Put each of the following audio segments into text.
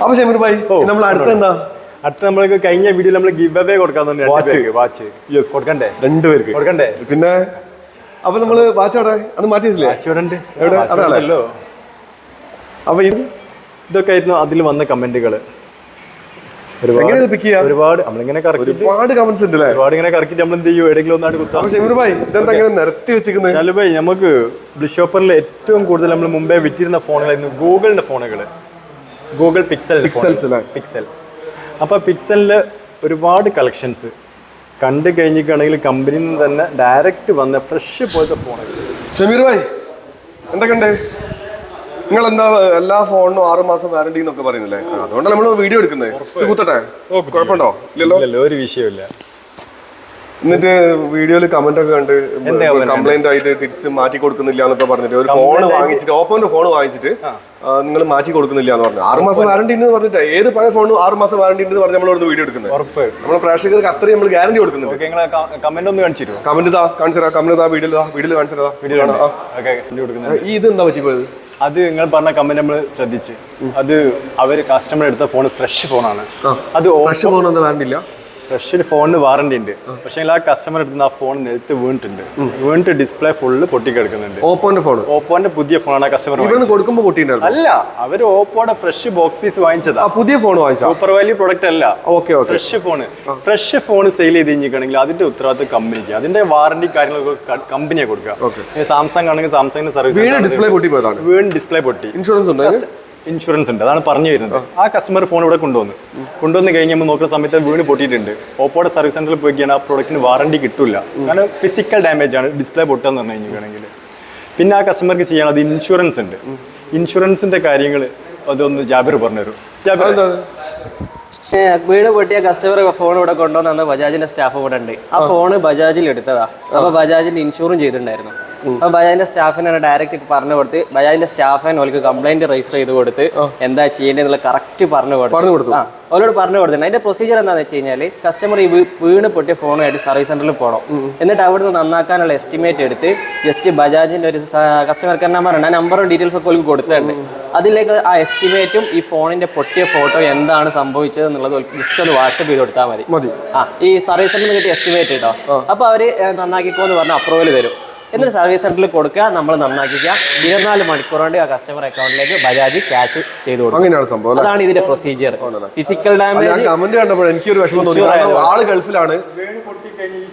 അപ്പൊ ഷമീർ ഭായി നമ്മൾ അടുത്ത എന്താ? അടുത്ത നമ്മൾക്ക് കഴിഞ്ഞ വീഡിയോ നമ്മൾ ഗിവ് അവേ കൊടുക്കാൻ തന്നെ വാച്ച് വാച്ച് കൊടുക്കണ്ടേ? രണ്ടുപേർക്ക്. കൊടുക്കണ്ടേ? പിന്നെ അപ്പൊ നമ്മൾ വാച്ച് അവിടെ അത് മാറ്റിയില്ലേ എവിടെ? Watch അപ്പൊ ഇത് ഇതൊക്കെ ആയിരുന്നു അതിൽ വന്ന കമന്റുകൾ ഇത് pick ചെയ്യാ? ഒരുപാട് നമ്മളിങ്ങനെ കറക്കി ഒരുപാട് കമന്റ്സ് ഉണ്ട് ഒരുപാട് ഇങ്ങനെ കറക്കിട്ട് നമ്മൾ എന്ത് ചെയ്യും? എവിടെയെങ്കിലും ഒന്നാണ് കുത്താം. ഷമീർ ഭായി ഇതെന്താ ഇങ്ങനെ നിരത്തി വെച്ചിരിക്കുന്നത് ശാലുഭായി നമുക്ക് ബ്ലിഷോപ്പറിൽ ഏറ്റവും കൂടുതൽ നമ്മൾ മുമ്പേ വിറ്റിരുന്ന ഫോണുകളായിരുന്നു ഗൂഗിളിന്റെ ഫോണുകൾ ഗൂഗിൾ പിക്സൽ പിക്സൽസ്? പിക്സൽ അപ്പോൾ പിക്സലിൽ ഒരുപാട് കളക്ഷൻസ് കണ്ടു കഴിഞ്ഞിട്ടാണെങ്കിൽ കമ്പനിയിൽ നിന്ന് തന്നെ ഡയറക്റ്റ് വന്ന ഫ്രഷ് പോലത്തെ ഫോണുകൾ ഷമീർ ഭായി എന്തൊക്കെയുണ്ട്? നിങ്ങൾ എന്താ എല്ലാ ഫോണിനും ആറ് മാസം വാറണ്ടി എന്നൊക്കെ പറയുന്നില്ലേ? അതുകൊണ്ടാണ് നമ്മൾ വീഡിയോ എടുക്കുന്നത്. കുത്തട്ടെ? കുഴപ്പമുണ്ടോ? ഇല്ലല്ലോ? ഒരു വിഷയമില്ല എന്നിട്ട് വീഡിയോയിൽ കമന്റ് ഒക്കെ കണ്ട് കംപ്ലൈന്റ് ആയിട്ട് തിരിച്ച് മാറ്റി കൊടുക്കുന്നില്ല എന്നൊക്കെ പറഞ്ഞിട്ട് ഒരു ഫോൺ വാങ്ങിച്ചിട്ട് ഓപ്പോന്റെ ഫോൺ വാങ്ങിച്ചിട്ട് നിങ്ങൾ മാറ്റി കൊടുക്കുന്നില്ല എന്ന് പറഞ്ഞു. ആറ് മാസം വാറണ്ടി എന്ന് പറഞ്ഞിട്ട്. ഏത് പഴയ ഫോണും ആറ് മാസം വാറണ്ടി എന്ന് പറഞ്ഞ് നമ്മളോട് വീഡിയോ എടുക്കുന്നത്. നമ്മൾ പ്രേക്ഷകർക്ക് അത്രയും നമ്മൾ ഗ്യാരണ്ടി കൊടുക്കുന്നുണ്ട്. കമന്റ് ഒന്ന് കാണിച്ചു കമന്റ് താ കാണിച്ചതാ കമന്റ് താ വീഡിയോ വീഡിയോ കാണിച്ചതാ വീഡിയോ ഈ ഇത് എന്താ പറ്റിപ്പോയത് അത് നിങ്ങൾ പറഞ്ഞ കമന്റ് നമ്മൾ ശ്രദ്ധിച്ച്. അത് അവർ കസ്റ്റമർ എടുത്ത ഫോൺ ഫ്രഷ് ഫോണാണ് അത് ഫ്രഷ് ഫോൺ ഒന്നും വാറണ്ടി ഇല്ല. ഫ്രഷിന് ഫോണിന് വാറണ്ടി ഉണ്ട്. പക്ഷേ ആ കസ്റ്റമർ എടുത്തുന്ന ആ ഫോൺ നിലത്ത് വീണിട്ടുണ്ട്. വീണിട്ട് ഡിസ്പ്ലേ ഫുള്ള് പൊട്ടിക്കിടക്കുന്നുണ്ട് ഓപ്പോന്റെ ഫോൺ ഓപ്പോന്റെ പുതിയ ഫോണാണ് ആ കസ്റ്റമർ കൊടുക്കുമ്പോൾ പൊട്ടിയിട്ടുണ്ട് അല്ല അവർ ഓപ്പോടെ ഫ്രഷ് ബോക്സ് പീസ് വാങ്ങിച്ചതാ. പുതിയ ഫോൺ വാങ്ങിച്ചാ സൂപ്പർ വാല്യൂ പ്രൊഡക്റ്റ് അല്ല. Okay fresh phone fresh phone sale ചെയ്ത് കഴിഞ്ഞിട്ടുണ്ടെങ്കിൽ അതിന്റെ ഉത്തരവാദിത്വം കമ്പനിക്ക് അതിന്റെ വാറണ്ടി കാര്യങ്ങളൊക്കെ കമ്പനിയെ കൊടുക്കുക. സാംസങ് ആണെങ്കിൽ സാംസങ്ങിന്റെ സർവീസ് വീണ് ഡിസ്പ്ലേ പൊട്ടി പോയതാണ് വീണ് ഡിസ്പ്ലേ പൊട്ടി. ഇൻഷുറൻസ് ഉണ്ടോ? ഇൻഷുറൻസ് ഉണ്ട്. അതാണ് പറഞ്ഞു വരുന്നത്. ആ കസ്റ്റമർ ഫോൺ ഇവിടെ കൊണ്ടുവന്നു. കൊണ്ടുവന്ന് കഴിഞ്ഞ് നമ്മൾ നോക്കുന്ന സമയത്ത് വീണ് പൊട്ടിയിട്ടുണ്ട്. ഓപ്പോയുടെ സർവീസ് സെന്ററിൽ പോയി കഴിഞ്ഞാൽ ആ പ്രോഡക്റ്റിന് വാറണ്ടി കിട്ടില്ല കാരണം ഫിസിക്കൽ ഡാമേജ് ആണ്. ഡിസ്പ്ലേ പൊട്ടുകയെന്ന് പറഞ്ഞു കഴിഞ്ഞിട്ടുണ്ടെങ്കിൽ പിന്നെ ആ കസ്റ്റമർക്ക് ചെയ്യാനുള്ളത് ഇൻഷുറൻസ് ഉണ്ട്. ഇൻഷുറൻസിന്റെ കാര്യങ്ങൾ അതൊന്ന് ജാബിർ പറഞ്ഞുതരും. ജാബിർ. വീട് പൊട്ടിയ കസ്റ്റമർ ഫോൺ ഇവിടെ കൊണ്ടുവന്നു ബജാജിന്റെ സ്റ്റാഫ് ഇവിടെ ഉണ്ട്. ആ ഫോൺ ബജാജിൽ എടുത്തതാ. അപ്പൊ ബജാജിന്റെ ഇൻഷുറും ചെയ്തിട്ടുണ്ടായിരുന്നു. അപ്പൊ ബജാജിന്റെ സ്റ്റാഫിനെ ഡയറക്റ്റ് പറഞ്ഞു കൊടുത്ത് ബജാജിന്റെ സ്റ്റാഫിന് ഓൾക്ക് കംപ്ലൈന്റ് രജിസ്റ്റർ ചെയ്ത് കൊടുത്ത് എന്താ ചെയ്യേണ്ടതെന്നുള്ള കറക്റ്റ് പറഞ്ഞു കൊടുത്തു. പറഞ്ഞു കൊടുത്തു. ആ അവരോട് പറഞ്ഞു കൊടുത്തു അതിന്റെ പ്രൊസീജിയർ എന്താണെന്ന് വെച്ച് കഴിഞ്ഞാൽ കസ്റ്റമർ ഈ വീണ് പൊട്ടിയ ഫോണുമായിട്ട് സർവീസ് സെന്ററിൽ പോകണം എന്നിട്ട് അവിടുന്ന് നന്നാക്കാനുള്ള എസ്റ്റിമേറ്റ് എടുത്ത് ജസ്റ്റ് ബജാജിന്റെ ഒരു കസ്റ്റമർ കെയർ നമ്പർ ഉണ്ട്. ആ നമ്പറും ഡീറ്റെയിൽസ് ഒക്കെ ഓൾക്ക് കൊടുത്തിട്ടുണ്ട്. അതിലേക്ക് ആ എസ്റ്റിമേറ്റും ഈ ഫോണിന്റെ പൊട്ടിയ ഫോട്ടോ എന്താണ് സംഭവിച്ചത് എന്നുള്ളത് ജസ്റ്റ് ഒന്ന് വാട്സപ്പ് ചെയ്ത് കൊടുത്താൽ മതി. ആ ഈ സർവീസ് സെന്ററിൽ കിട്ടിയ എസ്റ്റിമേറ്റ് കേട്ടോ അപ്പൊ അവർ ഏ, നന്നാക്കിക്കോ എന്ന് പറഞ്ഞ അപ്രൂവൽ തരും. എന്നിട്ട് സർവീസ് സെന്ററിൽ കൊടുക്കുക നമ്മൾ നന്നാക്കിക്കുക. ഇരുപത്തിനാല് മണിക്കൂർ കൊണ്ട് ആ കസ്റ്റമർ അക്കൗണ്ടിലേക്ക് ബജാജ് ക്യാഷ് ചെയ്തു കൊടുക്കും. അങ്ങനെയാണ് സംഭവം അതാണ് ഇതിന്റെ പ്രൊസീജിയർ ഫിസിക്കൽ ഡാമേജ് കമന്റ് കണ്ടപ്പോൾ എനിക്കൊരു വിഷമം തോന്നി. ആൾ ഗൾഫിലാണ്.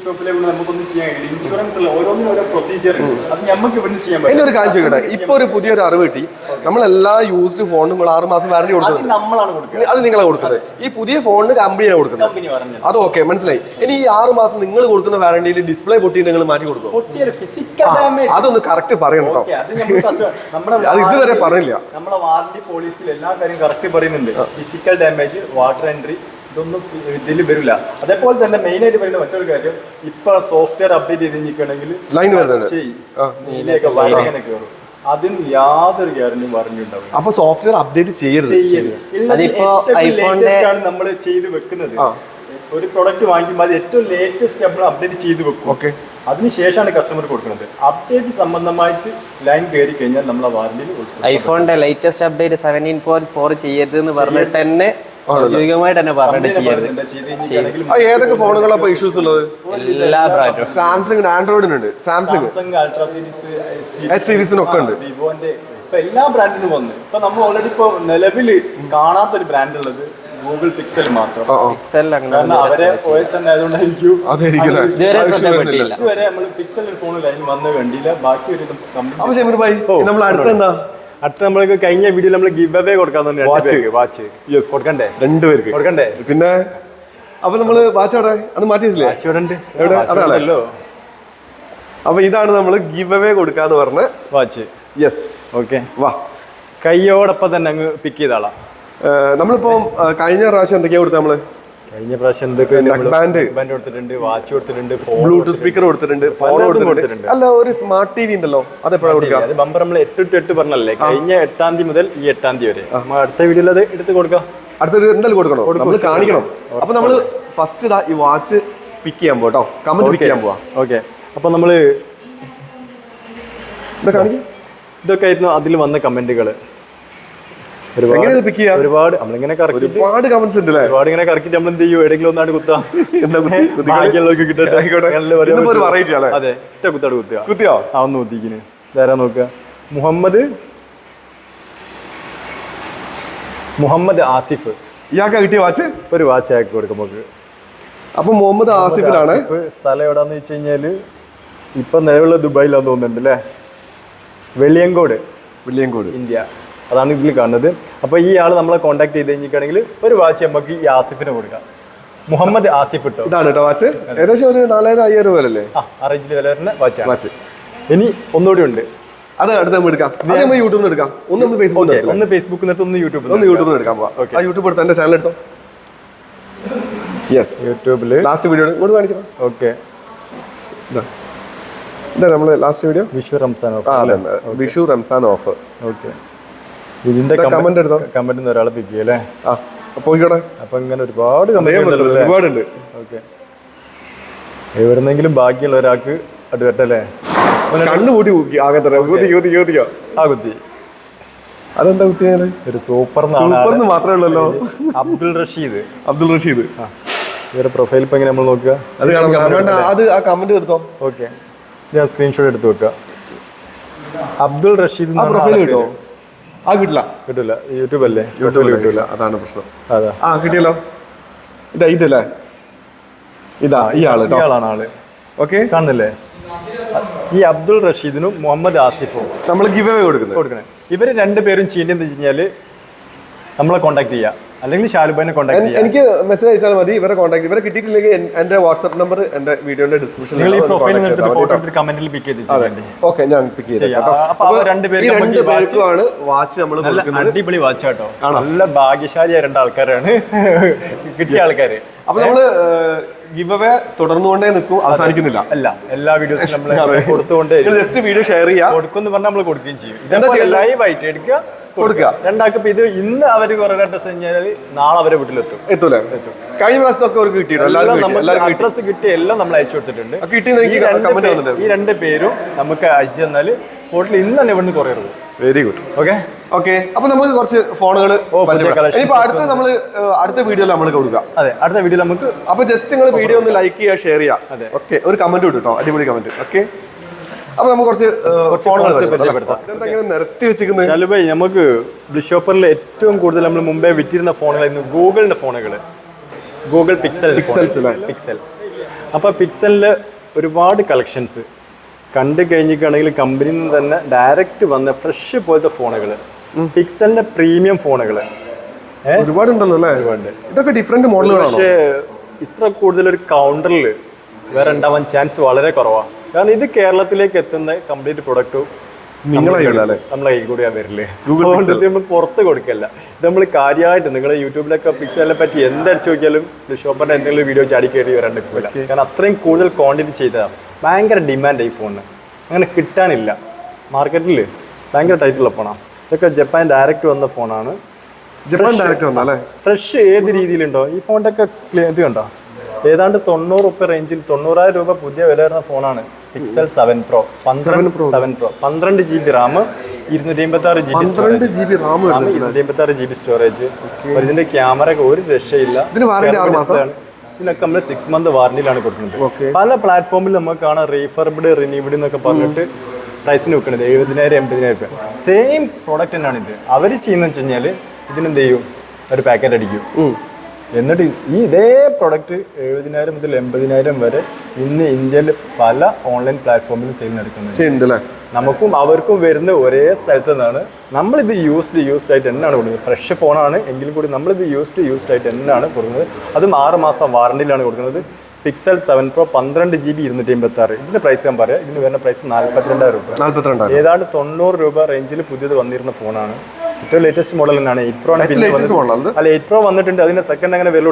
ഷോപ്പിലെ നമുക്കൊന്നും ചെയ്യാൻ കഴിയില്ല. ഇൻഷുറൻസ് ഉള്ള ഓരോന്നിനും ഓരോ പ്രൊസീജിയർ ഉണ്ട് അത് നമുക്ക് ഇവിടുന്ന് ചെയ്യാൻ എന്റെ ഒരു കാര്യം ചോദിക്കട്ടെ? ഇപ്പൊ ഒരു പുതിയൊരു അറിവ് കിട്ടി. നമ്മളെല്ലാ യൂസ്ഡ് ഫോണും നമ്മൾ ആറ് മാസം വാറണ്ടി അത് കൊടുക്കുന്നത് നമ്മളാണ് അത് നിങ്ങളെ കൊടുക്കുന്നത്. ഈ പുതിയ ഫോണിന് കമ്പനിയാണ് കൊടുക്കുന്നത്. അത് ഓക്കെ മനസ്സിലായി. ഇനി ഈ ആറ് മാസം നിങ്ങൾ കൊടുക്കുന്ന വാറണ്ടിയിൽ ഡിസ്പ്ലേ പൊട്ടി നിങ്ങൾ മാറ്റി കൊടുക്കും അതൊന്ന് കറക്റ്റ് പറയണം കേട്ടോ അത് ഇതുവരെ പറഞ്ഞില്ല. നമ്മളെ വാറണ്ടി പോളിസിയിൽ എല്ലാ കാര്യം കറക്റ്റ് പറയുന്നുണ്ട്. ഫിസിക്കൽ ഡാമേജ് വാട്ടർ എൻട്രി ഇതൊന്നും ഇതിൽ വരില്ല. അതേപോലെ തന്നെ മെയിൻ ആയിട്ട് വരുന്ന മറ്റൊരു കാര്യം ഇപ്പൊ സോഫ്റ്റ്വെയർ അപ്ഡേറ്റ് ചെയ്ത് നിൽക്കണമെങ്കിൽ. നീലയൊക്കെ കയറും അതിന് യാതൊരു ഗ്യാരണ്ടിയും പറഞ്ഞിട്ടുണ്ടാവും അപ്പൊ സോഫ്റ്റ്വെയർ അപ്ഡേറ്റ് ചെയ്യരുത്. അതിപ്പോ ആണ് നമ്മൾ ചെയ്ത് വെക്കുന്നത്. ഒരു പ്രൊഡക്റ്റ് വാങ്ങിക്കുമ്പോൾ അത് ഏറ്റവും ലേറ്റസ്റ്റ് നമ്മൾ അപ്ഡേറ്റ് ചെയ്ത് വെക്കും. ഓക്കെ അതിനുശേഷമാണ് കസ്റ്റമർ കൊടുക്കുന്നത്. അപ്ഡേറ്റ് സംബന്ധമായിട്ട് ലൈൻ കയറി കഴിഞ്ഞാൽ നമ്മളെ വാറണ്ടിയിൽ കൊടുക്കും. ഐഫോണിന്റെ latest update seventeen point four ചെയ്യരുത് എന്ന് പറഞ്ഞിട്ട് തന്നെ ഔദ്യോഗികമായിട്ട് തന്നെ പറഞ്ഞിട്ട് ചെയ്യരുത്. എന്താ ചെയ്ത് കഴിഞ്ഞിട്ടാണെങ്കിലും ഏതൊക്കെ ഫോണുകളാണ് അപ്പൊ ഇഷ്യൂസ് ഉള്ളത്? എല്ലാ ബ്രാൻഡും. Samsung ആൻഡ്രോയിഡിനുണ്ട്. Samsung Samsung ultra series S സീരീസിനൊക്കെ ഉണ്ട്. വിവോന്റെ ഇപ്പൊ എല്ലാ ബ്രാൻഡിനും വന്ന്. ഇപ്പൊ നമ്മൾ ഓൾറെഡി ഇപ്പൊ നിലവിൽ കാണാത്തൊരു ബ്രാൻഡ് ഉള്ളത് ഗൂഗിൾ പിക്സൽ മാത്രം പിക്സൽ അങ്ങനെ അവരെ തന്നെ ആയതുകൊണ്ടായിരിക്കും? ഇതുവരെ നമ്മൾ പിക്സൽ ഫോണിൽ ലൈൻ വന്ന് കണ്ടില്ല. ബാക്കി ഒരു നമ്മൾ അടുത്ത എന്താ അടുത്ത നമ്മൾക്ക് കഴിഞ്ഞ വീഡിയോ നമ്മൾ ഗിവ് അവേ കൊടുക്കാൻ തന്നെ വാച്ച് വാച്ച് യെസ് കൊടുക്കണ്ടേ? രണ്ടുപേർക്ക്. കൊടുക്കണ്ടേ? പിന്നെ അപ്പൊ നമ്മൾ വാച്ച് അവിടെ അത് മാറ്റിയില്ലേ വാച്ച് ഇവിടെ ഉണ്ട്. എവിടെ? അതാണല്ലേ? അപ്പൊ ഇതാണ് നമ്മൾ ഗിവ് അവേ കൊടുക്കാന്ന് പറഞ്ഞ. വാച്ച് യെസ് ഓക്കെ വാ. കയ്യോടൊപ്പം തന്നെ അങ്ങ് പിക്ക് ചെയ്താളാ. നമ്മളിപ്പോ കഴിഞ്ഞ പ്രാവശ്യം എന്തൊക്കെയാ കൊടുത്ത നമ്മൾ? കഴിഞ്ഞ പ്രാവശ്യം Neckband. ബാൻഡ് കൊടുത്തിട്ടുണ്ട് വാച്ച് കൊടുത്തിട്ടുണ്ട് ബ്ലൂടൂത്ത് സ്പീക്കർ കൊടുത്തിട്ടുണ്ട്. ഫോൺ കൊടുത്തിട്ടുണ്ട്. അല്ല ഒരു സ്മാർട്ട് ടി വി ഉണ്ടല്ലോ അത് കൊടുക്കുക? അത് ബമ്പർ നമ്മൾ എട്ട് ടു എട്ട് പറഞ്ഞല്ലേ കഴിഞ്ഞ എട്ടാം തീയതി മുതൽ ഈ എട്ടാം തീയതി വരെ. അടുത്ത വീഡിയോയിൽ അത് എടുത്ത് കൊടുക്കാം. അടുത്തൊരു എന്തായാലും കൊടുക്കണോ. നമ്മൾ കാണിക്കണം. അപ്പൊ നമ്മൾ ഫസ്റ്റ് ഇതാ ഈ വാച്ച് പിക്ക് ചെയ്യാൻ പോട്ടോ കമന്റ് പിക്ക് ചെയ്യാൻ പോവാ. ഓക്കെ അപ്പൊ നമ്മൾ കാണിക്കും. ഇതൊക്കെ ആയിരുന്നു അതിൽ വന്ന കമന്റുകൾ എങ്ങനെ ഇത് പിക്ക് ചെയ്യാം ഒരുപാട് നമ്മളിങ്ങനെ ഒരുപാട് കമന്റ്സ് ഉണ്ട് ഒരുപാട് ഇങ്ങനെ കറക്കിട്ട് നമ്മൾ എന്ത് ചെയ്യും? എവിടെയെങ്കിലും ഒന്നാണ് കുത്താം. ബാക്കിയുള്ളവർക്ക് കിട്ടട്ടെ. അതെ ഒറ്റ കുത്താട് കുത്തുക. കുത്തിയോ? ആ ഒന്ന് കുത്തിക്കിന്. ഇതാരാ നോക്കുക. മുഹമ്മദ് മുഹമ്മദ് ആസിഫ്. ഇയാൾക്ക് കിട്ടിയ വാച്ച്? ഒരു വാച്ച് ആക്കി കൊടുക്കും നമുക്ക്. അപ്പൊ മുഹമ്മദ് ആസിഫിലാണ് സ്ഥലം എവിടാന്ന് വെച്ച് കഴിഞ്ഞാൽ ഇപ്പൊ നിലവിലുള്ള ദുബായിലാന്ന് തോന്നുന്നുണ്ട് അല്ലേ വെളിയങ്കോട് വെള്ളിയങ്കോട്. ഇന്ത്യ. അതാണ് ഇതിൽ കാണുന്നത്. അപ്പോൾ ഈ ആൾ നമ്മളെ കോൺടാക്ട് ചെയ്ത് കഴിഞ്ഞിട്ടാണെങ്കിൽ ഒരു വാച്ച് നമുക്ക് ഈ ആസിഫിന് കൊടുക്കാം. മുഹമ്മദ് ആസിഫ് ഇട്ടോ? ഇതാണ് കേട്ടോ വാച്ച്. ഏകദേശം ഒരു നാലായിരം അയ്യായിരം രൂപ അല്ലേ? ആ ആ റേഞ്ചിൽ വില വരുന്ന വാച്ച് വാച്ച് ഇനി ഒന്നുകൂടി ഉണ്ട്. അത് അടുത്ത് നമ്മൾ എടുക്കാം. അത് നമ്മൾ യൂട്യൂബിൽ നിന്ന് എടുക്കാം. ഒന്ന് നമ്മൾ നിന്ന് ഒന്ന് ഫേസ്ബുക്കിൽ നിന്ന് ഒന്ന് യൂട്യൂബിൽ ഒന്ന് യൂട്യൂബിൽ നിന്ന് എടുക്കാം ആ യൂട്യൂബ് എടുത്തോ? എന്റെ ചാനൽ എടുത്തോ? യെസ് യൂട്യൂബിൽ ലാസ്റ്റ് വീഡിയോ ഇങ്ങോട്ട് കാണിക്കണം? ഓക്കെ. ഇതാ. ഇതാ നമ്മൾ ലാസ്റ്റ് വീഡിയോ വിഷു റംസാൻ അതെ വിഷു റംസാൻ ഓഫർ. ഓക്കെ. ഇതിന്റെ കമന്റ് എടുത്തോ. കമന്റ് നിന്ന് ഒരാളെ പിക്ക് ചെയ്യല്ലേ? ആ അപ്പൊ ഇങ്ങനെ ഒരുപാട് കമന്റ് ഒരുപാടുണ്ട്. ഓക്കെ എവിടെന്നെങ്കിലും ബാക്കിയുള്ള ഒരാൾക്ക് അത് വരട്ടല്ലേ കണ്ണു കൂട്ടി കൂക്കി ആകത്തറ കൂത്തി ആ കുത്തി. അതെന്താ കുത്തിയാണ് ഒരു സൂപ്പർ സൂപ്പർന്ന് മാത്രമേ ഉള്ളല്ലോ. അബ്ദുൾ റഷീദ്. അബ്ദുൾ റഷീദ്. ആ. ഇവരുടെ പ്രൊഫൈൽ ഇപ്പൊ എങ്ങനെ നമ്മൾ നോക്കുക? അത് കാണാം. അത് ആ കമന്റ് എടുത്തോ? ഓക്കെ ഞാൻ സ്ക്രീൻഷോട്ട് എടുത്ത് വെക്കുക. അബ്ദുൾ റഷീദ് പ്രൊഫൈൽ കിട്ടുമോ. ആ കിട്ടില്ല. കിട്ടില്ല. യൂട്യൂബ് അല്ലേ? യൂട്യൂബിൽ കിട്ടില്ല. അതാണ് പ്രശ്നം. അതാ. ആ കിട്ടിയല്ലോ. ഇതാ ഇതല്ലേ ഇതാ ഈ ആൾ ഇയാളാണ് ആൾ. ഓക്കെ കാണുന്നില്ലേ? ഈ അബ്ദുൾ റഷീദിനും മുഹമ്മദ് ആസിഫും നമ്മൾ ഗിവ് അവേ കൊടുക്കുന്നത്. കൊടുക്കണേ ഇവർ രണ്ടുപേരും ചെയ്യേണ്ടതെന്ന് വെച്ച് കഴിഞ്ഞാൽ നമ്മളെ കോൺടാക്ട് ചെയ്യുക അല്ലെങ്കിൽ ഷാലുബാനെ കോൺടാക്ട് എനിക്ക് മെസ്സേജ് അയച്ചാൽ മതി. ഇവരെ കോൺടാക്ട് ഇവരെ കിട്ടിയിട്ടില്ലെങ്കിൽ എന്റെ വാട്സ്ആപ്പ് നമ്പർ എന്റെ വീഡിയോന്റെ ഡിസ്ക്രിപ്ഷനിൽ നിങ്ങൾ ഈ പ്രൊഫൈൽ ഫോട്ടോ എടുത്തിട്ട് കമന്റിൽ പിക്ക് ചെയ്ത് ഓക്കെ ഞാൻ പിക്ക് ചെയ്യാം. അപ്പോൾ രണ്ട് വാച്ചും ആണ് പേർക്കുമാണ് വാച്ച് നമ്മൾ കൊടുക്കുന്നത്. അടിപൊളി വാച്ച് കേട്ടോ നല്ല ഭാഗ്യശാലിയായ രണ്ട് ആൾക്കാരാണ്. കിട്ടിയ ആൾക്കാര്. അപ്പോൾ നമ്മൾ ഗിവ് അവേ തുടർന്നുകൊണ്ടേ നിൽക്കും അവസാനിക്കുന്നില്ല. അല്ല എല്ലാ വീഡിയോസും നമ്മൾ കൊടുത്തുകൊണ്ടേ ജസ്റ്റ് വീഡിയോ ഷെയർ ചെയ്യുക. കൊടുക്കുന്നു പറഞ്ഞാൽ നമ്മൾ കൊടുക്കുകയും ചെയ്യും? ലൈവ് ആയിട്ട് എടുക്കുക. കൊടുക്കുക. രണ്ടാൾക്ക് ഇപ്പൊ ഇത് ഇന്ന് അവർ കുറേ അഡ്രസ് കഴിഞ്ഞാൽ നാളെ അവരെ വീട്ടിലെത്തും. എത്തൂലേ? കഴിഞ്ഞ പ്രാവശ്യത്തൊക്കെ അവർക്ക് കിട്ടിയിട്ടുണ്ട്. എല്ലാം എല്ലാവരും കിട്ടി. കിട്ടി. അഡ്രസ് കിട്ടിയ എല്ലാം നമ്മൾ അയച്ചു കൊടുത്തിട്ടുണ്ട്. കിട്ടി ഈ രണ്ട് പേരും നമുക്ക് അയച്ചു തന്നാൽ സ്പോട്ടിൽ ഇന്ന് തന്നെ ഇവിടുന്ന് കുറേ വെരി ഗുഡ് ഓക്കെ ഓക്കെ അപ്പൊ നമുക്ക് കുറച്ച് ഫോണുകൾ ഇനിയിപ്പോ അടുത്ത നമ്മൾ അടുത്ത വീഡിയോയിൽ നമ്മൾ കൊടുക്കുക. അതെ അടുത്ത വീഡിയോ നമുക്ക് അപ്പൊ ജസ്റ്റ് നിങ്ങൾ വീഡിയോ ഒന്ന് ലൈക്ക് ചെയ്യുക ഷെയർ ചെയ്യുക. അതെ. ഓക്കെ ഒരു കമന്റ് ഇട്ടു കേട്ടോ അടിപൊളി കമന്റ് ഓക്കെ അപ്പൊ നമുക്ക് കുറച്ച് ഫോണുകൾ നിരത്തി വെച്ചിരിക്കുന്നത് ശാലുഭായി നമുക്ക് ഷോപ്പറിൽ ഏറ്റവും കൂടുതൽ നമ്മൾ മുമ്പേ വിറ്റിരുന്ന ഫോണുകളായിരുന്നു ഗൂഗിളിന്റെ ഫോണുകൾ. Google pixel? പിക്സൽ അപ്പോൾ പിക്സലിൽ ഒരുപാട് കളക്ഷൻസ് കണ്ടു കഴിഞ്ഞിട്ടാണെങ്കിൽ കമ്പനിയിൽ നിന്ന് തന്നെ ഡയറക്റ്റ് വന്ന ഫ്രഷ് പോലത്തെ ഫോണുകൾ. പിക്സലിന്റെ പ്രീമിയം ഫോണുകൾ. ഒരുപാടുണ്ടല്ലോ അല്ലേ? ഇതൊക്കെ ഡിഫറെന്റ് മോഡലുകളാണോ പക്ഷേ ഇത്ര കൂടുതൽ ഒരു കൗണ്ടറിൽ വേറെ ഉണ്ടാവാൻ ചാൻസ് വളരെ കുറവാണ് കാരണം ഇത് കേരളത്തിലേക്ക് എത്തുന്ന കംപ്ലീറ്റ് പ്രൊഡക്റ്റ് നിങ്ങളെ? നമ്മളെ കൈ കൂടിയാ വരില്ലേ? Google നമ്മൾ പുറത്ത് കൊടുക്കല്ല. ഇത് നമ്മൾ കാര്യമായിട്ട് നിങ്ങൾ യൂട്യൂബിലൊക്കെ പിക്സലിനെ പറ്റി എന്തടിച്ചു നോക്കിയാലും ഷോപ്പറിന്റെ എന്തെങ്കിലും വീഡിയോ ചാടി കയറി വരാൻ നിൽക്കില്ല കാരണം അത്രയും കൂടുതൽ ക്വാണ്ടിറ്റി ചെയ്തതാണ് ഭയങ്കര ഡിമാൻഡ് ഈ ഫോണിന് അങ്ങനെ കിട്ടാനില്ല. മാർക്കറ്റിൽ ഭയങ്കര ടൈറ്റുള്ള ഫോണാണ് ഇതൊക്കെ ജപ്പാൻ ഡയറക്റ്റ് വന്ന ഫോണാണ് ജപ്പാൻ ഡയറക്റ്റ് വന്നല്ലേ ഫ്രഷ് ഏത് രീതിയിലുണ്ടോ? ഈ ഫോണിന്റെ ഒക്കെ ഇത് കണ്ടോ? ഏതാണ്ട് തൊണ്ണൂറ് റുപ്യ റേഞ്ചിൽ തൊണ്ണൂറായിരം രൂപ പുതിയ വില വരുന്ന ഫോണാണ് പിക്സൽ സെവൻ പ്രോ പന്ത്രണ്ട് സെവൻ പ്രോ പന്ത്രണ്ട് ജി ബി റാം ഇരുന്നൂറ്റി അമ്പത്തി ആറ് ജി ബി പന്ത്രണ്ട് ജി ബി റാം ഇരുന്നൂറ്റി അമ്പത്തി ആറ് ജി ബി സ്റ്റോറേജ് ഇതിന്റെ ക്യാമറ ഒരു രക്ഷയില്ല. ഇതിനൊക്കെ നമ്മൾ സിക്സ് മന്ത് വാറണ്ടിയിലാണ് കൊടുക്കുന്നത്. പല പ്ലാറ്റ്ഫോമിൽ നമുക്ക് കാണാം റീഫർബ്ഡ് റിന്യൂവ്ഡ് എന്നൊക്കെ പറഞ്ഞിട്ട് പ്രൈസിന് വെക്കുന്നത് എഴുപതിനായിരം എൺപതിനായിരം രൂപ. സെയിം പ്രോഡക്റ്റ് തന്നെയാണ് ഇത്. അവർ ചെയ്യുന്നത് വെച്ച് കഴിഞ്ഞാൽ ഇതിനെന്ത് ചെയ്യും? ഒരു പാക്കറ്റ് അടിക്കും. എന്നിട്ട് ഈ- ഇതേ പ്രൊഡക്റ്റ് എഴുപതിനായിരം മുതൽ എൺപതിനായിരം വരെ ഇന്ന് ഇന്ത്യയിൽ പല ഓൺലൈൻ പ്ലാറ്റ്ഫോമിലും സെയിൽ നടക്കുന്നുണ്ട്. നമുക്കും അവർക്കും വരുന്ന ഒരേ സ്ഥലത്ത് നിന്നാണ് നമ്മളിത് യൂസ്ഡ് യൂസ്ഡ് ആയിട്ട് എന്നാണ് കൊടുക്കുന്നത്. ഫ്രഷ് ഫോണാണ് എങ്കിൽ കൂടി നമ്മളിത് യൂസ്ഡ് യൂസ്ഡ് ആയിട്ട് എന്നാണ് കൊടുക്കുന്നത്. അതും ആറ് മാസം വാറണ്ടിയിലാണ് കൊടുക്കുന്നത്. പിക്സൽ സെവൻ പ്രോ പന്ത്രണ്ട് ജി ബി ഇരുന്നൂറ്റി അമ്പത്തി ആറ് ഇതിന്റെ പ്രൈസ് ഞാൻ പറയാം. ഇതിന് വരുന്ന പ്രൈസ് നാൽപ്പത്തിരണ്ടായിരം രൂപ. നാല്പത്തിരണ്ടായിരം. ഏതാണ്ട് തൊണ്ണൂറ് രൂപ റേഞ്ചിൽ പുതിയത് വന്നിരുന്ന ഫോണാണ് ഏറ്റവും ലേറ്റസ്റ്റ് മോഡൽ തന്നെയാണ്. എയ്റ്റ് പ്രോ ആണ് അല്ല എയ്റ്റ് പ്രോ വന്നിട്ടുണ്ട്. അതിന്റെ സെക്കൻഡ് അങ്ങനെ വില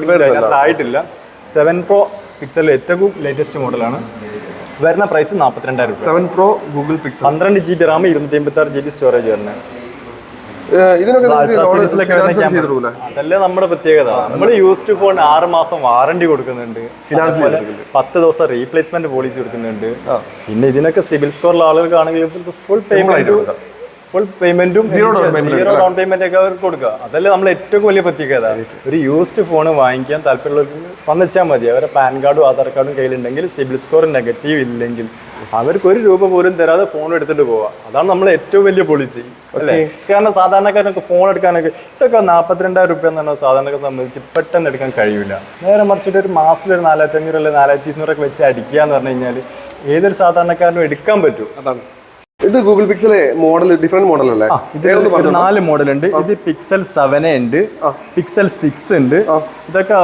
ആയിട്ടില്ല. സെവൻ പ്രോ പിക്സൽ ഏറ്റവും ലേറ്റസ്റ്റ് മോഡലാണ് വരുന്ന പ്രൈസ് നാൽപ്പത്തിരണ്ടായിരം സെവൻ പ്രോ ഗൂഗിൾ പിക്സൽ പന്ത്രണ്ട് ജി ബി റാം ഇരുന്നൂറ്റി എൺപത്തി ആറ് ജി ബി സ്റ്റോറേജ് വരുന്നത് അതല്ലേ നമ്മുടെ പ്രത്യേകത. നമ്മൾ യൂസ്ഡ് ഫോൺ ആറ് മാസം വാറണ്ടി കൊടുക്കുന്നുണ്ട്. പത്ത് ദിവസം റീപ്ലേസ്മെന്റ് പോളിസി കൊടുക്കുന്നുണ്ട്. പിന്നെ ഇതിനൊക്കെ സിവിൽ സ്കോറിലുള്ള ആളുകൾക്കാണെങ്കിൽ full payment. Full പേയ്മെന്റും zero down payment zero down payment ഒക്കെ അവർക്ക് കൊടുക്കുക. അതല്ലേ നമ്മൾ ഏറ്റവും വലിയ പ്രത്യേകത. ഒരു യൂസ്ഡ് ഫോൺ വാങ്ങിക്കാൻ താല്പര്യമുള്ളവർക്ക് വന്നെച്ചാൽ മതി. അവരെ പാൻ കാർഡും ആധാർ കാർഡും കയ്യിലുണ്ടെങ്കിൽ സിബിൽ സ്കോർ നെഗറ്റീവ് ഇല്ലെങ്കിൽ അവർക്ക് ഒരു രൂപ പോലും തരാതെ ഫോൺ എടുത്തിട്ട് പോവാം. അതാണ് നമ്മളെ ഏറ്റവും വലിയ പോളിസി അല്ലേ? കാരണം സാധാരണക്കാരനൊക്കെ ഫോൺ എടുക്കാനൊക്കെ ഇതൊക്കെ നാൽപ്പത്തിരണ്ടായിരം റുപ്യ എന്ന് പറഞ്ഞാൽ സാധാരണക്കാരെ സംബന്ധിച്ച് പെട്ടെന്ന് എടുക്കാൻ കഴിയില്ല നേരെ മറിച്ചിട്ട് ഒരു മാസത്തിൽ ഒരു നാലായിരത്തി അഞ്ഞൂറ് അല്ലെങ്കിൽ നാലായിരത്തി ഇരുന്നൂറൊക്കെ വെച്ച് അടിക്കുക എന്ന് പറഞ്ഞു കഴിഞ്ഞാൽ ഏതൊരു സാധാരണക്കാരനും എടുക്കാൻ പറ്റും. അതാണ്. ഇത് ഗൂഗിൾ പിക്സലെ മോഡൽ ഡിഫറെന്റ് മോഡൽ അല്ലേ? ഇത്? നാല് മോഡൽ ഉണ്ട്. ഇത് പിക്സൽ സെവൻ ഉണ്ട്. പിക്സൽ സിക്സ് ഉണ്ട്. ഇതൊക്കെ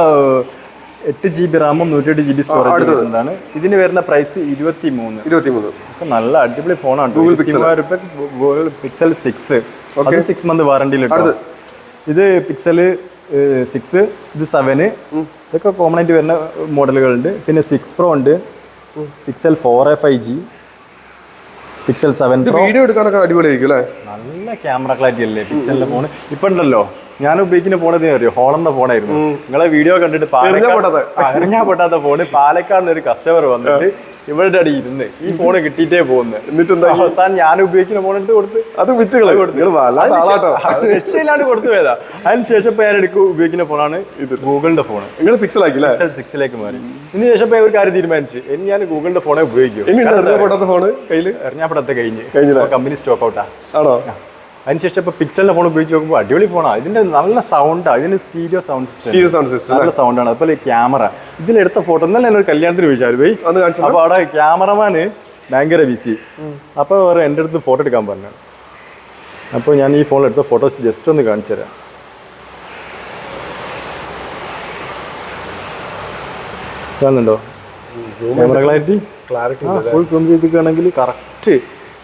എട്ട് ജി ബി റാമും നൂറ്റെട്ട് ജി ബി സ്റ്റോറേജ് ഇതിന് വരുന്ന പ്രൈസ് ഇരുപത്തി മൂന്ന് ഇരുപത്തി മൂന്ന് നല്ല അടിപൊളി ഫോണാണ് ഗൂഗിൾ ഗൂഗിൾ പിക്സൽ സിക്സ് അത് സിക്സ് മന്ത് വാറണ്ടിയിൽ ഇത് പിക്സൽ സിക്സ് ഇത് സെവന് ഇതൊക്കെ കോമൺ ആയിട്ട് വരുന്ന മോഡലുകളുണ്ട് പിന്നെ സിക്സ് പ്രോ ഉണ്ട്. Pixel four A five G Pixel seven video എടുക്കാനൊക്കെ അടിപൊളിയായിരിക്കും അല്ലേ? നല്ല ക്യാമറ ക്ലാരിറ്റി അല്ലേ? പിക്സലിന്റെ ഫോൺ ഇപ്പൊ ഉണ്ടല്ലോ? ഞാൻ ഉപയോഗിക്കുന്ന ഫോൺ എന്തേ അറിയോ? ഹോളന്റെ ഫോണായിരുന്നു നിങ്ങളെ വീഡിയോ കണ്ടിട്ട് പാലക്കാട് പൊട്ടാത്ത. ഫോണ് പാലക്കാട് ഒരു കസ്റ്റമർ വന്നിട്ട് ഇവരുടെ അടി ഇരുന്ന് ഈ ഫോൺ കിട്ടിയിട്ടേ പോകുന്നു. എന്നിട്ട് എന്താ അവസാനം ഞാൻ ഉപയോഗിക്കുന്ന ഫോൺ എടുത്ത് കൊടുത്ത് അത് വിറ്റുകളെ. ആളാട്ടോ. രക്ഷയില്ലാണ്ട് കൊടുത്തു പോയതാ. അതിനുശേഷം ഇപ്പൊ ഞാൻ എടുക്കും ഉപയോഗിക്കുന്ന ഫോണാണ് ഇത് ഗൂഗിളിന്റെ ഫോൺ നിങ്ങൾ അല്ലേ പിക്സൽ സിക്സിലേക്ക് മാറി. ഇതിന് ശേഷം ഇപ്പൊ ഒരു കാര്യം തീരുമാനിച്ചു. ഇനി ഞാൻ ഗൂഗിളിന്റെ ഫോണേ ഉപയോഗിക്കും. ഇനി ഫോൺ ഫോണ് കയ്യിൽ? എറിഞ്ഞാപ്പടത്തെ കഴിഞ്ഞ് കഴിഞ്ഞില്ലേ? കമ്പനി സ്റ്റോക്ക് ഔട്ടാ ആണോ? അതിനുശേഷം ഇപ്പോൾ പിക്സലിന്റെ ഫോൺ ഉപയോഗിച്ച് നോക്കുമ്പോൾ അടിപൊളി ഫോണാണ് ഇതിന്റെ നല്ല സൗണ്ടാണ് ഇതിന് stereo sound system stereo sound system നല്ല സൗണ്ടാണ് അതുപോലെ ക്യാമറ ഇതിലെടുത്ത ഫോട്ടോ ഇന്നലെ എന്നൊരു ഒരു കല്യാണത്തിന് ചോദിച്ചാൽ പോയി അപ്പോൾ അവിടെ ക്യാമറമാന് ഭയങ്കര ബിസി അപ്പോൾ അവർ എന്റെ അടുത്ത് ഫോട്ടോ എടുക്കാൻ പറഞ്ഞു. അപ്പോൾ ഞാൻ ഈ ഫോണിൽ എടുത്ത ഫോട്ടോസ് ജസ്റ്റ് ഒന്ന് കാണിച്ചു തരാം. കാണുന്നുണ്ടോ ക്ലാരിറ്റി ക്ലാരിറ്റി ഫുൾ സൂം ചെയ്തിരിക്കുകയാണെങ്കിൽ കറക്റ്റ്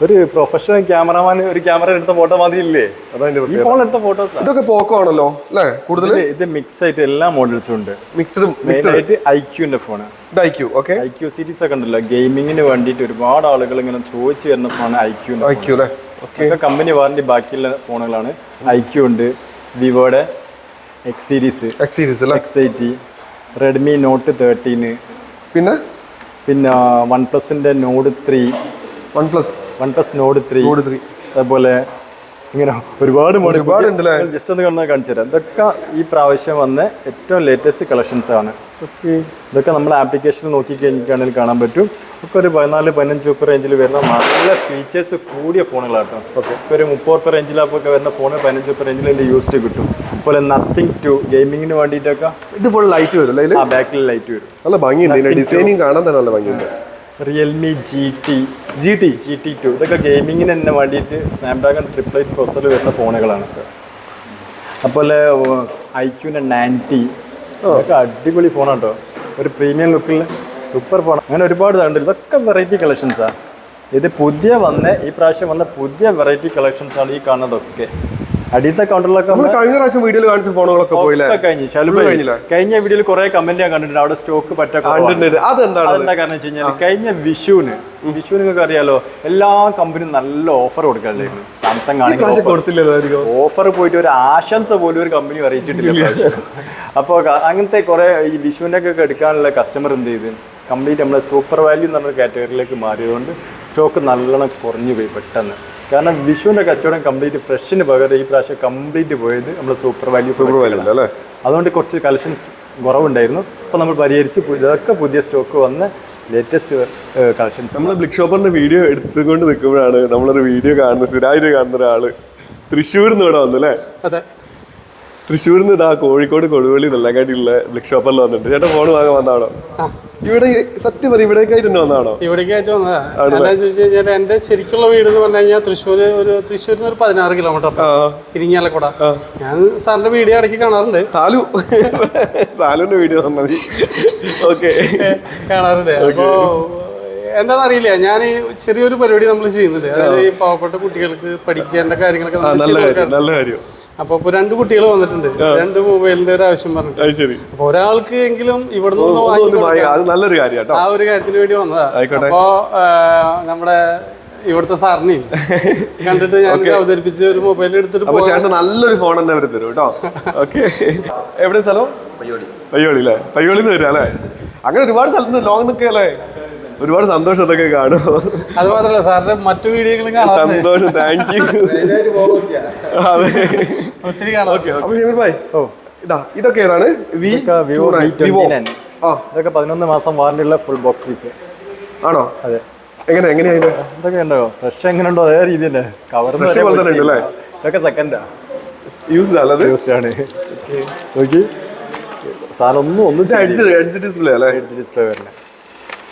ഒരു പ്രൊഫഷണൽ ക്യാമറമാൻ ഒരു ക്യാമറ എടുത്ത ഫോട്ടോ മാതിരി ഇല്ലേ ഈ ഫോണിൽ എടുത്ത ഫോട്ടോസ് ഇതൊക്കെ പോക്കോ ആണല്ലോ അല്ലേ? കൂടുതൽ ഇത് മിക്സ് ആയിട്ട് എല്ലാ മോഡൽസും ഉണ്ട്. മിക്സ്ഡ് മിക്സ് ആയിട്ട് ഐക്യൂന്റെ phone Q okay iQOO series ഒക്കെ ഉണ്ടല്ലോ. ഗെയിമിങ്ങിന് വേണ്ടിയിട്ട് ഒരുപാട് ആളുകൾ ഇങ്ങനെ ചോദിച്ചു വരുന്ന ഫോണാണ് ഐ ഐക്യൂ അല്ലേ? ഓക്കെ ഒക്കെ കമ്പനി വാറന്റി ബാക്കിയുള്ള ഫോണുകളാണ് ഐ ക്യൂ ഉണ്ട് വിവോയുടെ എക്സ് സീരീസ് എക്സ് സീരീസ് അല്ലേ? X eighty Redmi Note thirteen പിന്നെ? പിന്നെ one പ്ലസിന്റെ Nord three OnePlus OnePlus Nord three Nord three അതുപോലെ ഇങ്ങനെ ഒരുപാട് മോഡൽ ഒരുപാടുണ്ടല്ലേ? ജസ്റ്റ് ഒന്ന് കാണുന്നത് കാണിച്ചു തരാം. ഇതൊക്കെ ഈ പ്രാവശ്യം വന്ന ഏറ്റവും ലേറ്റസ്റ്റ് കളക്ഷൻസ് ആണ്. ഓക്കെ. ഇതൊക്കെ നമ്മൾ ആപ്ലിക്കേഷനിൽ നോക്കി കഴിഞ്ഞിട്ടാണെങ്കിൽ കാണാൻ പറ്റും. ഒക്കെ ഒരു പതിനാല് പതിനഞ്ച് ഉപ്പ് റേഞ്ചിൽ വരുന്ന നല്ല ഫീച്ചേഴ്സ് കൂടിയ ഫോണുകളാട്ടോ. ഓക്കെ. ഒരു മുപ്പത് ഉപ്പ് റേഞ്ചിലൊക്കെ വരുന്ന ഫോണ് പതിനഞ്ച് ഉപ്പ് റേഞ്ചിൽ എന്റെ യൂസ്ഡ് കിട്ടും. അതുപോലെ നത്തിങ് ടു ഗെയിമിങ്ങിന് വേണ്ടിയിട്ടൊക്കെ ഇത് ഫുൾ ലൈറ്റ് വരും അല്ലേ ആ ബാക്കിൽ ലൈറ്റ് വരും. നല്ല ഭംഗിയുണ്ട്. ഡിസൈനിങ് കാണാൻ തന്നെ നല്ല ഭംഗിയുണ്ട്. Realme G T G T G T two ഇതൊക്കെ ഗെയിമിങ്ങിന് തന്നെ വേണ്ടിയിട്ട് സ്നാപ്ഡ്രാഗൺ ട്രിപ്പിൾ എയ്റ്റ് പ്രോസസ്സർ വരുന്ന ഫോണുകളാണ് അതുപോലെ ക്യൂന്റെ നയന്റി ഇതൊക്കെ അടിപൊളി ഫോണാണ് കേട്ടോ ഒരു പ്രീമിയം ലുക്കിൽ സൂപ്പർ ഫോൺ അങ്ങനെ ഒരുപാട് ഇതുണ്ട്. ഇതൊക്കെ വെറൈറ്റി കളക്ഷൻസാണ് ഇത് പുതിയ വന്ന ഈ പ്രാവശ്യം വന്ന പുതിയ വെറൈറ്റി കളക്ഷൻസാണ് ഈ കാണുന്നതൊക്കെ. അടിയത്തെ കൗണ്ടറിലൊക്കെ നമ്മൾ കഴിഞ്ഞ പ്രാവശ്യം വീഡിയോയിൽ കാണിച്ച ഫോണുകളൊക്കെ പോയില്ലേ? കഴിഞ്ഞു. ചിലപ്പോൾ കഴിഞ്ഞില്ല? കഴിഞ്ഞ വീഡിയോയിൽ കുറെ കമന്റ് ഞാൻ കണ്ടിട്ടുണ്ട്. അവിടെ സ്റ്റോക്ക് പറ്റ കണ്ടിട്ടുണ്ട്. അതെന്താണ്? അതെന്താ കാരണം വെച്ച് കഴിഞ്ഞാൽ കഴിഞ്ഞ വിഷുവിന് വിഷുവിന് നിങ്ങൾക്ക് അറിയാലോ എല്ലാ കമ്പനിയും നല്ല ഓഫർ കൊടുക്കാറുണ്ടായിരുന്നു സാംസങ് ആണെങ്കിൽ കൊടുത്തില്ലല്ലോ ഓഫർ പോയിട്ട് ഒരു ആശംസ പോലും ഒരു കമ്പനി അറിയിച്ചിട്ടില്ല അപ്പോൾ അങ്ങനത്തെ കുറെ ഈ വിഷുവിന്റെ ഒക്കെ എടുക്കാനുള്ള കസ്റ്റമർ എന്ത് ചെയ്ത്? കംപ്ലീറ്റ് നമ്മൾ സൂപ്പർ വാല്യൂ എന്ന് പറഞ്ഞ കാറ്റഗറിയിലേക്ക് മാറിയതുകൊണ്ട് സ്റ്റോക്ക് നല്ലോണം കുറഞ്ഞു പോയി പെട്ടെന്ന്. കാരണം വിഷുവിന്റെ കച്ചവടം കംപ്ലീറ്റ് ഫ്രഷിന് പകരം ഈ പ്രാവശ്യം കംപ്ലീറ്റ് പോയത് നമ്മൾ സൂപ്പർ വാല്യൂ സൂപ്പർ വാല്യൂ അല്ലേ? അതുകൊണ്ട് കുറച്ച് കളക്ഷൻസ് കുറവുണ്ടായിരുന്നു. അപ്പോൾ നമ്മൾ പരിഹരിച്ച് ഇതൊക്കെ പുതിയ സ്റ്റോക്ക് വന്ന് ലേറ്റസ്റ്റ് കളക്ഷൻസ് നമ്മൾ ബ്ലിക് ഷോപ്പറിന്റെ വീഡിയോ എടുത്തുകൊണ്ട് നിൽക്കുമ്പോഴാണ് നമ്മളൊരു വീഡിയോ കാണുന്നത് സ്ഥിരമായിട്ട് കാണുന്ന ഒരാൾ തൃശ്ശൂരിൽ നിന്ന് ഇവിടെ വന്നു അല്ലേ അതെ. തൃശ്ശൂരിൽ നിന്ന് ഇതാ കോഴിക്കോട് കൊടുവള്ളി നെല്ലങ്ങാട്ടിയുള്ള ബ്ലിക് ഷോപ്പറിൽ വന്നിട്ട് ചേട്ടൻ ഫോൺ വാങ്ങാൻ വന്നാണോ ഇവിടെ സത്യം പറയും ഇവിടേക്കായിട്ട് വന്നാണോ ഇവിടെ ഇവിടേക്കായിട്ട് വന്നതാ. എന്താണെന്ന് ചോദിച്ചു കഴിഞ്ഞാൽ എന്റെ ശരിക്കുള്ള വീട് എന്ന് പറഞ്ഞു കഴിഞ്ഞാൽ തൃശ്ശൂർ ഒരു തൃശ്ശൂരിൽ നിന്ന് ഒരു പതിനാറ് കിലോമീറ്റർ ഇരിങ്ങാലക്കുട. ഞാൻ സാറിന്റെ വീഡിയോ ഇടയ്ക്ക് കാണാറുണ്ട്. സാലു. സാലുവിന്റെ വീഡിയോ തന്നത് ഓക്കെ. കാണാറുണ്ട്. അപ്പോ എന്താണെന്നറിയില്ല ഞാൻ ചെറിയൊരു പരിപാടി നമ്മൾ ചെയ്യുന്നുണ്ട്. അതായത് ഈ പാവപ്പെട്ട കുട്ടികൾക്ക് പഠിക്കേണ്ട കാര്യങ്ങളൊക്കെ നല്ല കാര്യം. അപ്പൊ ഇപ്പൊ രണ്ട് കുട്ടികൾ വന്നിട്ടുണ്ട്. രണ്ട് മൊബൈലിന്റെ ഒരു ആവശ്യം പറഞ്ഞിട്ട്. അത് ശരി. അപ്പൊ ഒരാൾക്ക് എങ്കിലും ഇവിടുന്ന് അത് നല്ലൊരു കാര്യം ആ ഒരു കാര്യത്തിന് വേണ്ടി വന്നതാ. ആയിക്കോട്ടെ. അപ്പോ നമ്മുടെ ഇവിടുത്തെ സാറിനെയും കണ്ടിട്ട് ഞാൻ അവതരിപ്പിച്ച് ഒരു മൊബൈൽ എടുത്തിട്ട് നല്ലൊരു ഫോൺ തന്നെ അവർ തരും കേട്ടോ ഓക്കെ. എവിടെ സ്ഥലം? പയ്യോളി. പയ്യോളി അല്ലേ പയ്യോളിന്ന് വരും അല്ലേ? അങ്ങനെ ഒരുപാട് സ്ഥലത്ത് ലോങ് നിൽക്കുക അല്ലേ ഒരുപാട് സന്തോഷം അതൊക്കെ കാണും. അത് മാത്രമല്ല സാറിന്റെ മറ്റു വീഡിയോകളും സന്തോഷം താങ്ക് യു അതെ. ഒത്തിരി കാണാം. ഓക്കെ അപ്പൊ ഷമീർ ഭായ് ഓ. ഇതാ ഇതൊക്കെ ഏതാണ്? വി ഇതൊക്കെ വിവോ വിവോ ആ. ഇതൊക്കെ പതിനൊന്ന് മാസം വാറണ്ടിയുള്ള ഫുൾ ബോക്സ് പീസ് ആണോ? അതെ. എങ്ങനെ എങ്ങനെയാ അതിന്റെ ഇതൊക്കെ ഉണ്ടോ? ഫ്രഷ് എങ്ങനെ ഉണ്ടോ അതേ രീതി തന്നെ കവർ? ഇതൊക്കെ സെക്കൻഡാ യൂസ്ഡ് അല്ലത്? യൂസ്ഡ് ആണ്. നോക്കി. സാധനം ഒന്നും ഒന്നും ഡിസ്പ്ലേ അല്ലേ? ഡിസ്പ്ലേ വരില്ല.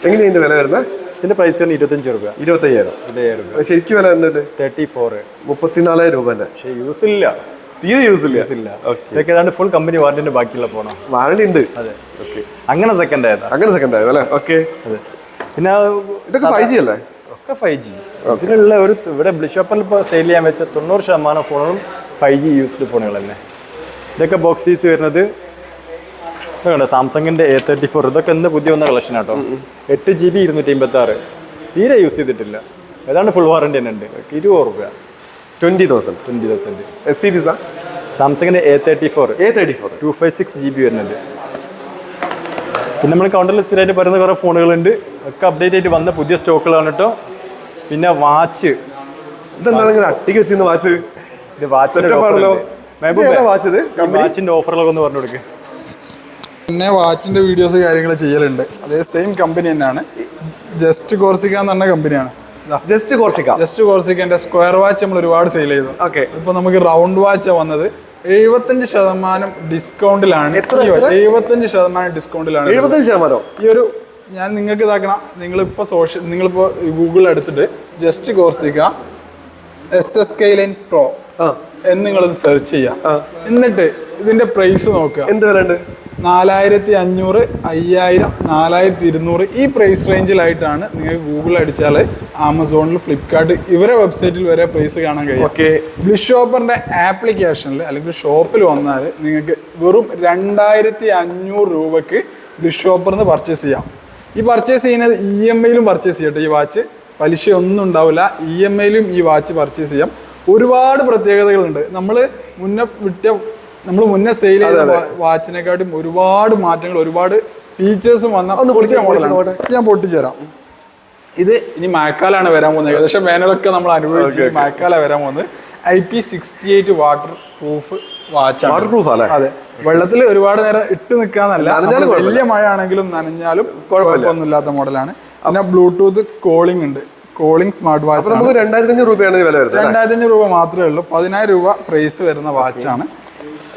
എങ്ങനെയാ ഇതിന്റെ വില വരുന്നത്? ഇതിന്റെ പ്രൈസ് വരുന്നത് ഇരുപത്തഞ്ച് രൂപ ഇരുപത്തയ്യായിരം. ഇരുപത്തയ്യായിരം രൂപ ശരിക്കും വില എന്നിട്ട് തേർട്ടി ഫോർ മുപ്പത്തിനാലായിരം രൂപ തന്നെ. പക്ഷേ യൂസ് ഇല്ല. തീരെ യൂസ് ഇല്ല. യൂസ് ഇല്ല. ഇതൊക്കെ ഏതാണ്ട് ഫുൾ കമ്പനി വാറണ്ടിന്റെ ബാക്കിയുള്ള ഫോണോ വാറണ്ടി ഉണ്ട്. അതെ. ഓക്കെ അങ്ങനെ സെക്കൻഡ് ആയതാ. അങ്ങനെ സെക്കൻഡ് ആയത് അല്ലേ? ഓക്കെ അതെ. പിന്നെ ഇതൊക്കെ ഫൈവ് ജി അല്ലേ? ഒക്കെ ഫൈവ് ജി ഇതിലുള്ള ഒരു ഇവിടെ ബ്ലിഷോപ്പിൽ ഇപ്പോൾ സെയിൽ ചെയ്യാൻ വെച്ച തൊണ്ണൂറ് ശതമാനം ഫോണുകളും ഫൈവ് ജി യൂസ്ഡ് ഫോണുകൾ തന്നെ ഇതൊക്കെ ബോക്സ് ഫീസ് വരുന്നത് ഇതൊക്കെ സാംസങ്ങിന്റെ എ തേർട്ടി ഫോർ ഇതൊക്കെ ഇന്ന് പുതിയ വന്ന കളക്ഷൻ ആട്ടോ? എട്ട് ജി ബി ഇരുന്നൂറ്റി അമ്പത്തി ആറ് തീരെ യൂസ് ചെയ്തിട്ടില്ല. ഏതാണ്ട് ഫുൾ വാറണ്ടി തന്നെ ഉണ്ട്. ഇരുപത് റുപ്യ twenty thousand twenty thousand S സീരീസാ സാംസങ്ങിന്റെ A thirty four A thirty four two five six G B വരുന്നത് പിന്നെ നമ്മൾ കൗണ്ടറിൽ സ്ഥിരമായിട്ട് വരുന്ന കുറേ ഫോണുകളുണ്ട്. ഒക്കെ അപ്ഡേറ്റ് ആയിട്ട് വന്ന പുതിയ സ്റ്റോക്കുകളാണ് കേട്ടോ. പിന്നെ വാച്ച് ഇതെന്താണ് അട്ടിക്ക് വെച്ചിരുന്ന വാച്ച് ഇത് ഇത്? Company? വാച്ചിന്റെ ഓഫറുകളൊക്കെ ഒന്ന് പറഞ്ഞു കൊടുക്ക്. പിന്നെ വാച്ചിന്റെ വീഡിയോസ് കാര്യങ്ങൾ ചെയ്യലുണ്ട്. അതേ സെയിം കമ്പനി തന്നെയാണ്. ജസ്റ്റ് കോർസിക്ക എന്ന് പറഞ്ഞ കമ്പനിയാണ് ജസ്റ്റ് കോർസിക്ക ജസ്റ്റ് കോർസിക്കന്റെ സ്ക്വയർ വാച്ച് നമ്മൾ ഒരുപാട് സെയിൽ ചെയ്തു. ഓക്കെ ഇപ്പൊ നമുക്ക് റൗണ്ട് വാച്ചാണ് വന്നത് എഴുപത്തഞ്ച് ശതമാനം ഡിസ്കൗണ്ടിലാണ്? എഴുപത്തഞ്ച് ശതമാനം ഡിസ്കൗണ്ടിലാണ്. എഴുപത്തഞ്ച് ശതമാനം? ഈ ഒരു ഞാൻ നിങ്ങൾക്ക് ഇതാക്കണം. നിങ്ങളിപ്പോൾ സോഷ്യൽ നിങ്ങളിപ്പോൾ ഗൂഗിൾ എടുത്തിട്ട് just Corseca S S K line pro എന്ന് നിങ്ങളത് സെർച്ച് ചെയ്യാം. എന്നിട്ട് ഇതിന്റെ പ്രൈസ് നോക്കുക. എന്ത് വില ഉണ്ട് നാലായിരത്തി അഞ്ഞൂറ് അയ്യായിരം നാലായിരത്തി ഇരുന്നൂറ് ഈ പ്രൈസ് റേഞ്ചിലായിട്ടാണ് നിങ്ങൾക്ക് ഗൂഗിൾ അടിച്ചാൽ ആമസോണിൽ ഫ്ലിപ്കാർട്ട് ഇവരെ വെബ്സൈറ്റിൽ വരെ പ്രൈസ് കാണാൻ കഴിയും ഓക്കെ ബ്ലിഷ് ഷോപ്പറിന്റെ ആപ്ലിക്കേഷനിൽ അല്ലെങ്കിൽ ഷോപ്പിൽ വന്നാൽ നിങ്ങൾക്ക് വെറും രണ്ടായിരത്തി അഞ്ഞൂറ് രൂപയ്ക്ക് ബ്ലിഷ് ഷോപ്പറിന്ന് പർച്ചേസ് ചെയ്യാം. ഈ പർച്ചേസ് ചെയ്യുന്നത് ഇ എം ഐയിലും പർച്ചേസ് ചെയ്യട്ടെ ഈ വാച്ച് പലിശ ഒന്നും ഉണ്ടാവില്ല ഇ എം ഐയിലും ഈ വാച്ച് പർച്ചേസ് ചെയ്യാം. ഒരുപാട് പ്രത്യേകതകളുണ്ട്. നമ്മൾ മുന്നേ വിട്ട നമ്മൾ മുന്നേ സെയിൽ ചെയ്ത വാച്ചിനെക്കാട്ടും ഒരുപാട് മാറ്റങ്ങൾ ഒരുപാട് ഫീച്ചേഴ്സും വന്ന പുതിയ മോഡലാണ് ഞാൻ പൊട്ടിച്ചേരാം ഇത് ഇനി മഴക്കാലാണ് വരാൻ പോകുന്നത്. ഏകദേശം വേനലൊക്കെ നമ്മൾ അനുഭവിച്ച് മഴക്കാലം വരാൻ പോകുന്നത് I P sixty eight waterproof വാച്ചാണ് waterproof അല്ലേ? അതെ. വെള്ളത്തിൽ ഒരുപാട് നേരം ഇട്ട് നിൽക്കാന്നല്ല. വലിയ മഴ ആണെങ്കിലും നനഞ്ഞാലും. കുഴപ്പമൊന്നുമില്ലാത്ത മോഡലാണ് പിന്നെ ബ്ലൂടൂത്ത് കോളിംഗ് ഉണ്ട്. കോളിംഗ് സ്മാർട്ട് വാച്ച് നമുക്ക് രണ്ടായിരത്തി അഞ്ഞൂറ് രൂപയാണ് വില വരുന്നത്? രണ്ടായിരത്തി അഞ്ഞൂറ് രൂപ മാത്രമേ ഉള്ളൂ. പതിനായിരം രൂപ പ്രൈസ് വരുന്ന വാച്ചാണ്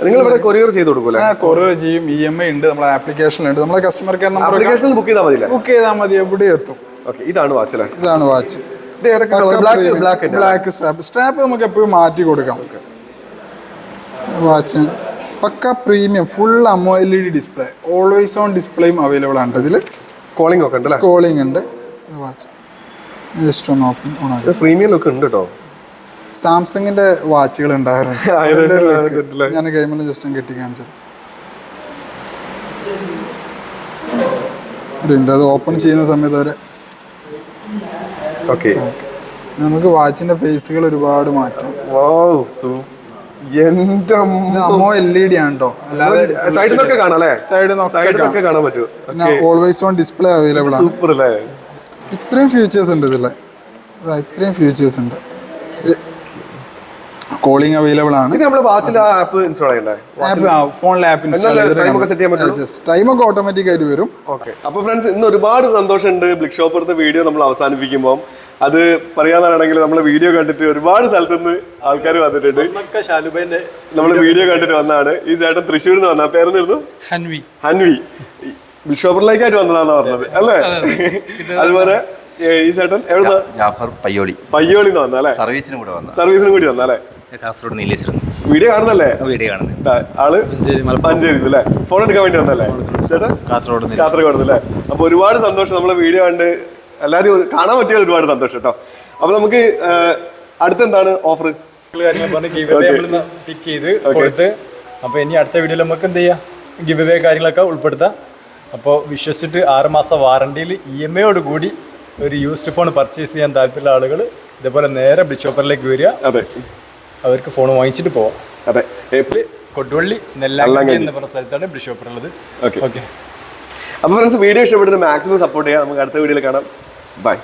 നിങ്ങൾ ഇവിടെ കൊറിയർ ചെയ്ത് കൊടുക്കൂലേ? കൊറിയർ ചെയ്യും ഇ എം ഐ ഉണ്ട് നമ്മുടെ ആപ്ലിക്കേഷനിലുണ്ട് നമ്മുടെ customer care number application book ചെയ്താൽ മതി ബുക്ക് ചെയ്താൽ മതി എവിടെ എത്തും. ഓക്കെ ഇതാണ് വാച്ച് അല്ലേ ഇതാണ് watch black black black strap strap നമുക്ക് എപ്പോഴും മാറ്റി കൊടുക്കാം. Watch pucca premium full AMOLED display always on ഡിസ്പ്ലേയും available ആണ് ഇതിൽ കോളിംഗ് ഒക്കെ ഉണ്ട് കോളിംഗ് ഉണ്ട്. വാച്ച് ജസ്റ്റ് ഒന്ന് ഓപ്പൺ ഓൺ ആക്കി. പ്രീമിയം ലുക്ക് ഉണ്ട് കേട്ടോ സാംസങ്ങിന്റെ വാച്ചുകൾ. കിട്ടില്ല. ഞാൻ ഗെയിമിൽ ജസ്റ്റ് കെട്ടി കാണിച്ചു ഉണ്ട് അത് ഓപ്പൺ ചെയ്യുന്ന സമയത്ത് അവരെ ഓക്കെ. നമുക്ക് വാച്ചിന്റെ ഫേസുകൾ ഒരുപാട് മാറ്റാം. എന്റെ അമ്മോ. അമോ എൽ ഇ ഡി ആണ് കേട്ടോ സൈഡിൽ നിന്നൊക്കെ കാണാം സൈഡിൽ നിന്നൊക്കെ കാണാൻ പറ്റൂ. ഓൾവേസ് ഓൺ ഡിസ്പ്ലേ അവൈലബിൾ ആണ്. സൂപ്പർ അല്ലേ? ഇത്രയും ഫീച്ചേഴ്സ് ഉണ്ട് ഇതിലെ. ഇത്രയും ഫീച്ചേഴ്സ് ഉണ്ട്. കോളിംഗ് അവൈലബിൾ ആണ്. ഇത് നമ്മുടെ വാച്ചിന്റെ ആ ആപ്പ് ഇൻസ്റ്റാൾ ചെയ്യണ്ടേ? ആപ്പ് ഫോണിലെ ആപ്പ് ഇൻസ്റ്റാൾ ചെയ്ത്? ടൈമൊക്കെ ഓട്ടോമാറ്റിക് ആയിട്ട് വരും. ഓക്കെ അപ്പൊ ഫ്രണ്ട്സ് ഇന്ന് ഒരുപാട് സന്തോഷമുണ്ട്. ബ്ലിക് ഷോപ്പറത്തെ വീഡിയോ നമ്മൾ അവസാനിപ്പിക്കുമ്പോൾ അത് പറയാനാണെങ്കിൽ നമ്മൾ വീഡിയോ കണ്ടിട്ട് ഒരുപാട് സ്ഥലത്തു നിന്ന് ആൾക്കാർ വന്നിട്ടുണ്ട് നമ്മൾ ഷാലുബൈന്റെ നമ്മൾ വീഡിയോ കണ്ടിട്ട് വന്നാണ് ഈ ചേട്ടൻ തൃശ്ശൂരിൽ നിന്ന് വന്ന. പേരെന്നിരുന്നു ഹൻവി. ഹൻവി. ബിഷോപ്പറിലേക്കായിട്ട് വന്നതാണെന്ന് പറഞ്ഞത് അല്ലേ? അതുപോലെ ഈ ചേട്ടൻ എവിടുന്ന? ജാഫർ പയ്യോളി. പയ്യോളിന്ന് വന്നല്ലേ സർവീസിന് കൂടി വന്ന. സർവീസിനും കൂടി വന്നാലേ അല്ലേ? കാസർഗോഡ് നീലേശ്വരം വീഡിയോ കാണുന്നല്ലേ വീഡിയോ കാണുന്നത്. ആൾ മഞ്ചേരി അല്ലേ ഫോൺ എടുക്കാൻ വേണ്ടി വന്നല്ലേ ചേട്ടാ? കാസർഗോഡ് കാസർഗോഡ് അല്ലേ അപ്പൊ ഒരുപാട് സന്തോഷം നമ്മളെ വീഡിയോ കണ്ട്. എല്ലാരും കാണാൻ പറ്റിയ ഒരുപാട് സന്തോഷം കേട്ടോ അപ്പൊ നമുക്ക് അടുത്തെന്താണ് ഓഫർ പിക്ക് ചെയ്ത് കൊടുത്ത്. അപ്പോൾ ഇനി അടുത്ത വീഡിയോയിൽ നമുക്ക് എന്ത് ചെയ്യാം? ഗിവ് അവേ കാര്യങ്ങളൊക്കെ ഉൾപ്പെടുത്താം. അപ്പോൾ വിശ്വസിച്ചിട്ട് ആറുമാസ മാസം വാറണ്ടിയിൽ ഇ എം ഐയോട് കൂടി ഒരു യൂസ്ഡ് ഫോൺ പർച്ചേസ് ചെയ്യാൻ താല്പര്യമുള്ള ആളുകൾ ഇതേപോലെ നേരെ ബിഷോപ്പറിലേക്ക് വരിക. അതെ. അവർക്ക് ഫോൺ വാങ്ങിച്ചിട്ട് പോവാം. അതെ. ഏപ്രിൽ കൊടുവള്ളി നെല്ലാങ്കി എന്ന് പറഞ്ഞ സ്ഥലത്താണ് ബ്ലിഷോപ്പർ ഉള്ളത്. ഓക്കെ ഓക്കെ അപ്പോൾ ഫ്രണ്ട്സ് വീഡിയോ ഇഷ്ടപ്പെട്ടിട്ട് മാക്സിമം സപ്പോർട്ട് ചെയ്യാം നമുക്ക് അടുത്ത വീഡിയോയിൽ കാണാം. ബൈ